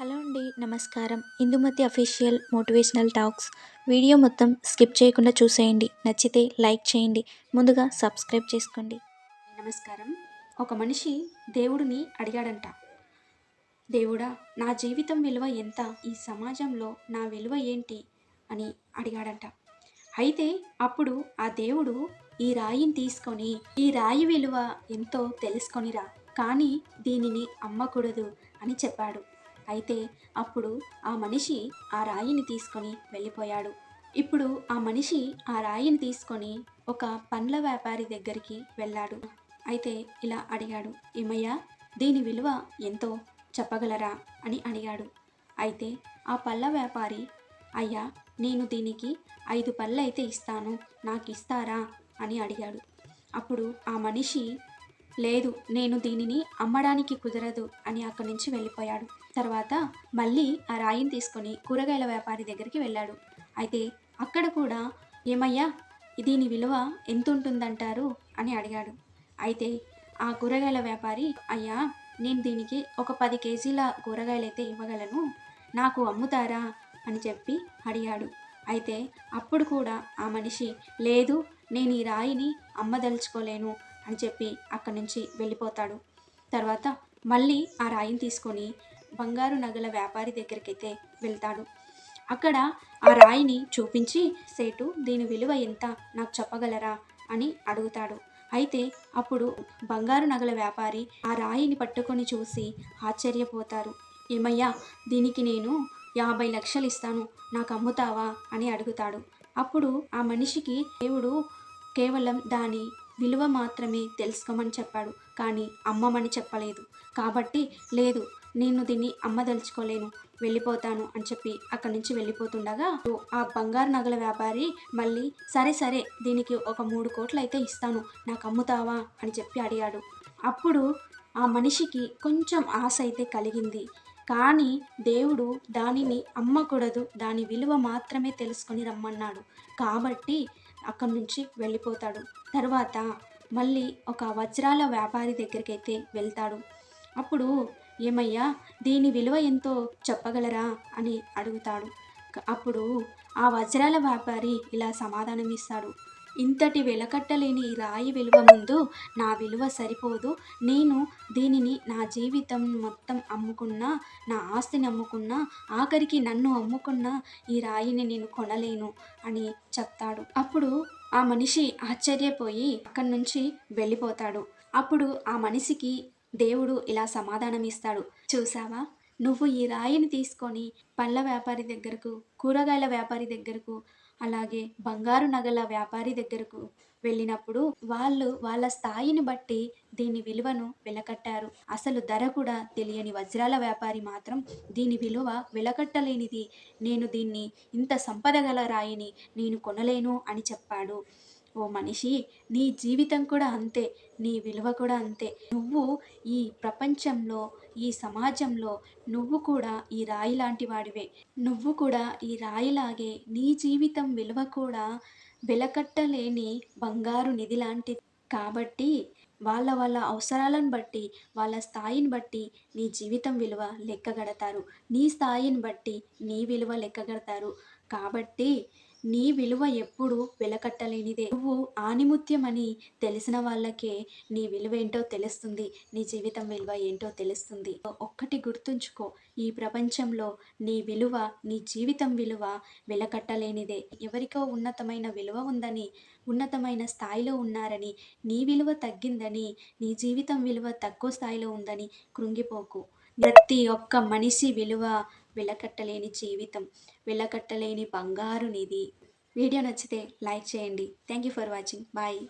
Hello అండి నమస్కారం. Indumathi official motivational talks video మొత్తం స్కిప్ చేయకుండా చూసేయండి. నచ్చితే లైక్ చేయండి. ముందుగా సబ్స్క్రైబ్ చేసుకోండి. నమస్కారం. ఒక మనిషి దేవుడిని అడిగాడంట. దేవుడా నా జీవితం విలువ ఎంత? ఈ సమాజంలో నా విలువ ఏంటి? అని అడిగాడంట. అయితే అప్పుడు ఆ దేవుడు ఈ రాయిని తీసుకొని ఈ రాయి విలువ ఎంతో తెలుసుకొనిరా. కానీ దీనిని అమ్మకూడదు అని చెప్పాడు. అయితే అప్పుడు ఆ మనిషి ఆ రాయిని తీసుకొని వెళ్ళిపోయాడు. ఇప్పుడు ఆ మనిషి ఆ రాయిని తీసుకొని ఒక పండ్ల వ్యాపారి దగ్గరికి వెళ్ళాడు. అయితే ఇలా అడిగాడు ఏమయ్యా దీని విలువ ఎంతో చెప్పగలరా? అని అడిగాడు. అయితే ఆ పళ్ళ వ్యాపారి అయ్యా నేను దీనికి ఐదు పళ్ళు అయితే ఇస్తాను నాకు ఇస్తారా? అని అడిగాడు. అప్పుడు ఆ మనిషి లేదు నేను దీనిని అమ్మడానికి కుదరదు అని అక్కడి నుంచి వెళ్ళిపోయాడు. తర్వాత మళ్ళీ ఆ రాయిని తీసుకొని కూరగాయల వ్యాపారి దగ్గరికి వెళ్ళాడు. అయితే అక్కడ కూడా ఏమయ్యా దీని విలువ ఎంత ఉంటుందంటారు అని అడిగాడు. అయితే ఆ కూరగాయల వ్యాపారి అయ్యా నేను దీనికి ఒక పది కేజీల కూరగాయలు అయితే ఇవ్వగలను నాకు అమ్ముతారా? అని చెప్పి అడిగాడు. అయితే అప్పుడు కూడా ఆ మనిషి లేదు నేను ఈ రాయిని అమ్మదలుచుకోలేను అని చెప్పి అక్కడి నుంచి వెళ్ళిపోతాడు. తర్వాత మళ్ళీ ఆ రాయిని తీసుకొని బంగారు నగల వ్యాపారి దగ్గరికైతే వెళ్తాడు. అక్కడ ఆ రాయిని చూపించి సేటు దీని విలువ ఎంత? నాకు చెప్పగలరా? అని అడుగుతాడు. అయితే అప్పుడు బంగారు నగల వ్యాపారి ఆ రాయిని పట్టుకొని చూసి ఆశ్చర్యపోతారు. ఏమయ్యా దీనికి నేను యాభై లక్షలు ఇస్తాను. నాకు అమ్ముతావా? అని అడుగుతాడు. అప్పుడు ఆ మనిషికి దేవుడు కేవలం దాని విలువ మాత్రమే తెలుసుకోమని చెప్పాడు. కానీ అమ్మమని చెప్పలేదు. కాబట్టి లేదు నేను దీన్ని అమ్మదలుచుకోలేను వెళ్ళిపోతాను అని చెప్పి అక్కడి నుంచి వెళ్ళిపోతుండగా ఆ బంగారు నగల వ్యాపారి మళ్ళీ సరే సరే దీనికి ఒక మూడు కోట్లు అయితే ఇస్తాను. నాకు అమ్ముతావా? అని చెప్పి అడిగాడు. అప్పుడు ఆ మనిషికి కొంచెం ఆశ అయితే కలిగింది. కానీ దేవుడు దానిని అమ్మకూడదు దాని విలువ మాత్రమే తెలుసుకొని రమ్మన్నాడు. కాబట్టి అక్కడి నుంచి వెళ్ళిపోతాడు. తర్వాత మళ్ళీ ఒక వజ్రాల వ్యాపారి దగ్గరికి అయితే వెళ్తాడు. అప్పుడు ఏమయ్యా దీని విలువ ఎంతో చెప్పగలరా? అని అడుగుతాడు. అప్పుడు ఆ వజ్రాల వ్యాపారి ఇలా సమాధానం ఇస్తాడు ఇంతటి వెలకట్టలేని ఈ రాయి విలువ ముందు నా విలువ సరిపోదు. నేను దీనిని నా జీవితం మొత్తం అమ్ముకున్నా నా ఆస్తిని అమ్ముకున్నా ఆఖరికి నన్ను అమ్ముకున్నా ఈ రాయిని నేను కొనలేను అని చెప్తాడు. అప్పుడు ఆ మనిషి ఆశ్చర్యపోయి అక్కడి నుంచి వెళ్ళిపోతాడు. అప్పుడు ఆ మనిషికి దేవుడు ఇలా సమాధానం ఇస్తాడు. చూసావా నువ్వు ఈ రాయిని తీసుకొని పళ్ళ వ్యాపారి దగ్గరకు కూరగాయల వ్యాపారి దగ్గరకు అలాగే బంగారు నగల వ్యాపారి దగ్గరకు వెళ్ళినప్పుడు వాళ్ళు వాళ్ళ స్థాయిని బట్టి దీని విలువను వెలకట్టారు. అసలు ధర కూడా తెలియని వజ్రాల వ్యాపారి మాత్రం దీని విలువ వెలకట్టలేనిది. నేను దీన్ని ఇంత సంపద గల రాయిని నేను కొనలేను అని చెప్పాడు. ఓ మనిషి నీ జీవితం కూడా అంతే నీ విలువ కూడా అంతే. నువ్వు ఈ ప్రపంచంలో ఈ సమాజంలో నువ్వు కూడా ఈ రాయి లాంటి వాడివే. నువ్వు కూడా ఈ రాయిలాగే నీ జీవితం విలువ కూడా వెలకట్టలేని బంగారు నిధి లాంటిది కాబట్టి వాళ్ళ వాళ్ళ అవసరాలను బట్టి వాళ్ళ స్థాయిని బట్టి నీ జీవితం విలువ లెక్కగడతారు. నీ స్థాయిని బట్టి నీ విలువ లెక్కగడతారు. కాబట్టి నీ విలువ ఎప్పుడు వెలకట్టలేనిదే. నువ్వు ఆనిముత్యం అని తెలిసిన వాళ్ళకే నీ విలువ ఏంటో తెలుస్తుంది. నీ జీవితం విలువ ఏంటో తెలుస్తుంది. ఒక్కటి గుర్తుంచుకో ఈ ప్రపంచంలో నీ విలువ నీ జీవితం విలువ వెలకట్టలేనిదే. ఎవరికో ఉన్నతమైన విలువ ఉందని ఉన్నతమైన స్థాయిలో ఉన్నారని నీ విలువ తగ్గిందని నీ జీవితం విలువ తక్కువ స్థాయిలో ఉందని కృంగిపోకు. ప్రతి ఒక్క మనిషి విలువ వెలకట్టలేని జీవితం వెలకట్టలేని బంగారు నిధి. వీడియో నచ్చితే లైక్ చేయండి. Thank you for watching bye